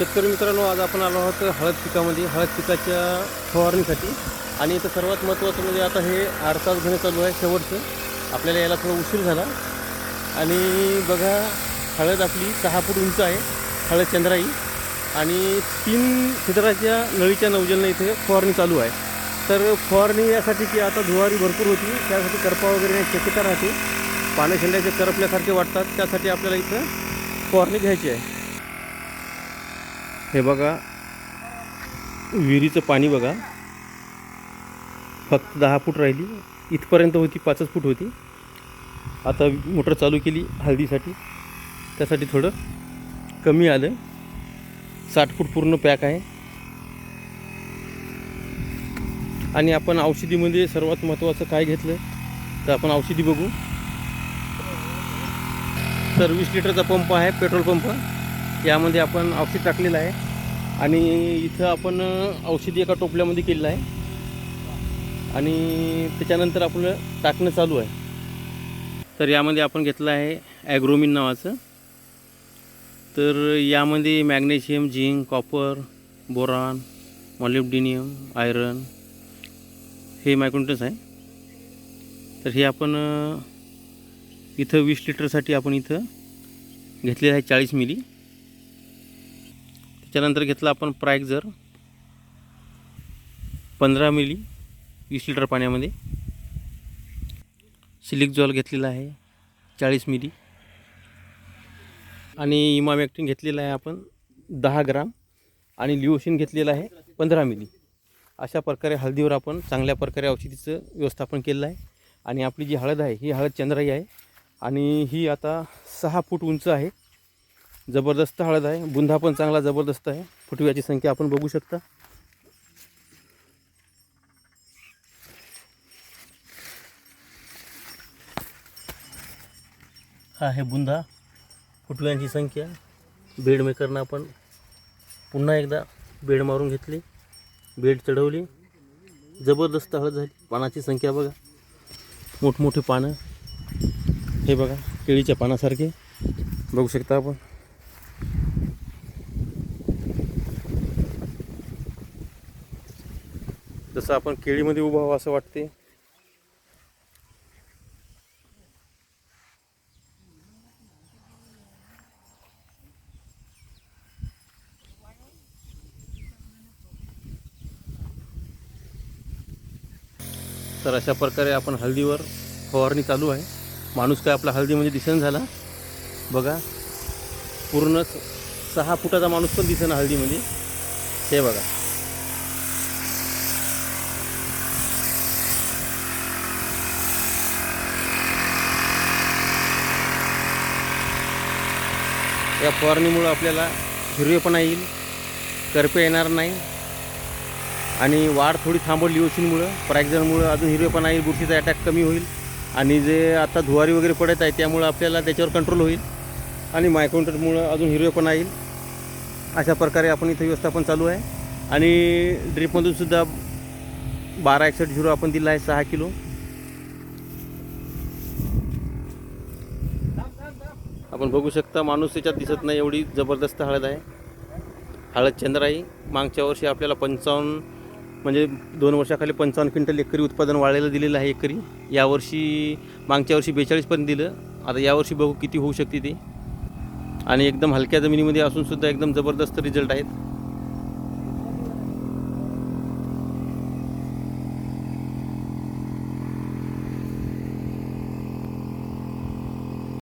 शेतकरी मित्रांनो आज आपण आलो आहोत हळद पिकामध्ये. हळद पिकाच्या फवारणीसाठी. आणि इथं सर्वात महत्त्वाचं म्हणजे आता हे आठ तास घेणं चालू आहे शेवटचं. आपल्याला याला थोडा उशीर झाला. आणि बघा हळद आपली सहा फूट उंच आहे हळद चंद्राई. आणि तीन छिद्राच्या नळीच्या नवजलनं इथे फवारणी चालू आहे. तर फवारणी यासाठी की आता धुवारी भरपूर होती. त्यासाठी करपा वगैरे नाही शक्यता राहते. पाणी शेंड्याचे करपल्यासारखे वाटतात. त्यासाठी आपल्याला इथं फवारणी घ्यायची आहे. हे बघा विहिरीचं पाणी बघा. फक्त दहा फूट राहिली. इथपर्यंत होती पाचच फूट होती. आता मोटर चालू केली हळदीसाठी. त्यासाठी थोडं कमी आलं. साठ फूट पूर्ण पॅक आहे. आणि आपण औषधीमध्ये सर्वात महत्त्वाचं काय घेतलं तर आपण औषधी बघू. तर वीस लिटरचा पंप आहे पेट्रोल पंप. यामध्ये आपण औषध टाकलेलं आहे. आणि इथं आपण औषधी एका टोपल्यामध्ये केलेलं आहे. आणि त्याच्यानंतर आपलं टाकणं चालू आहे. तर यामध्ये आपण घेतलं आहे ॲग्रोमिन नावाचं. तर यामध्ये magnesium zinc copper boron molybdenum iron हे मायक्रोन्टन्स आहे. तर हे आपण इथं वीस लिटरसाठी आपण इथं घेतलेलं आहे चाळीस मिली. त्याच्यानंतर घेतला आपण प्रायझर पंधरा मिली वीस लिटर पाण्यामध्ये. सिलिक जॉल घेतलेला आहे चाळीस मिली. आणि इमामॅक्टिन घेतलेला आहे आपण दहा ग्राम. आणि लिओशिन घेतलेलं आहे पंधरा मिली. अशा प्रकारे हळदीवर आपण चांगल्या प्रकारे औषधीचं व्यवस्थापन केलेलं आहे. आणि आपली जी हळद आहे ही हळद चंद्राई आहे. आणि ही आता सहा फूट उंच आहे. जबरदस्त हळद आहे. बुंधा पण चांगला जबरदस्त आहे. फुटव्याची संख्या आपण बघू शकता. हा आहे बुंधा फुटव्यांची संख्या. बेड मेकरनं आपण पुन्हा एकदा बेड मारून घेतली. बेड चढवली. जबरदस्त हळद झाली. पानाची संख्या बघा. मोठमोठी पानं. हे बघा केळीच्या पानासारखे. बघू शकता आपण. जसं आपण केळीमध्ये उभं व्हावं असं वाटते तर अशा प्रकारे आपण हळदीवर फवारणी चालू आहे. माणूस काय आपला हळदीमध्ये दिसन झाला? बघा. पूर्ण सहा फुटाचा माणूस पण दिसेना हळदीमध्ये. हे बघा. या फवारणीमुळं आपल्याला हिरवेपणा येईल करपे येणार नाही आणि वाढ थोडी थांबवली ओशींमुळं प्रॅक्झनमुळं अजून हिरवेपणा येईल बुरशीचा अटॅक कमी होईल आणि जे आता धुवारी वगैरे पडत आहे त्यामुळं आपल्याला त्याच्यावर कंट्रोल होईल आणि मायक्रोन्टरमुळं अजून हिरवेपणा येईल. अशा प्रकारे आपण इथं व्यवस्थापन चालू आहे आणि ड्रीपमधून सुद्धा बारा एकसष्ट झिरो आपण दिला आहे सहा किलो. आपण बघू शकता माणूस त्याच्यात दिसत नाही एवढी जबरदस्त हळद आहे. हळद चंद्राई मागच्या वर्षी आपल्याला पंचावन्न म्हणजे दोन वर्षाखाली पंचावन्न क्विंटल एकरी उत्पादन वाढायला दिलेलं आहे एकरी. यावर्षी मागच्या वर्षी बेचाळीसपर्यंत दिलं. आता यावर्षी बघू किती होऊ शकते ते. आणि एकदम हलक्या जमिनीमध्ये असूनसुद्धा एकदम जबरदस्त रिझल्ट आहेत.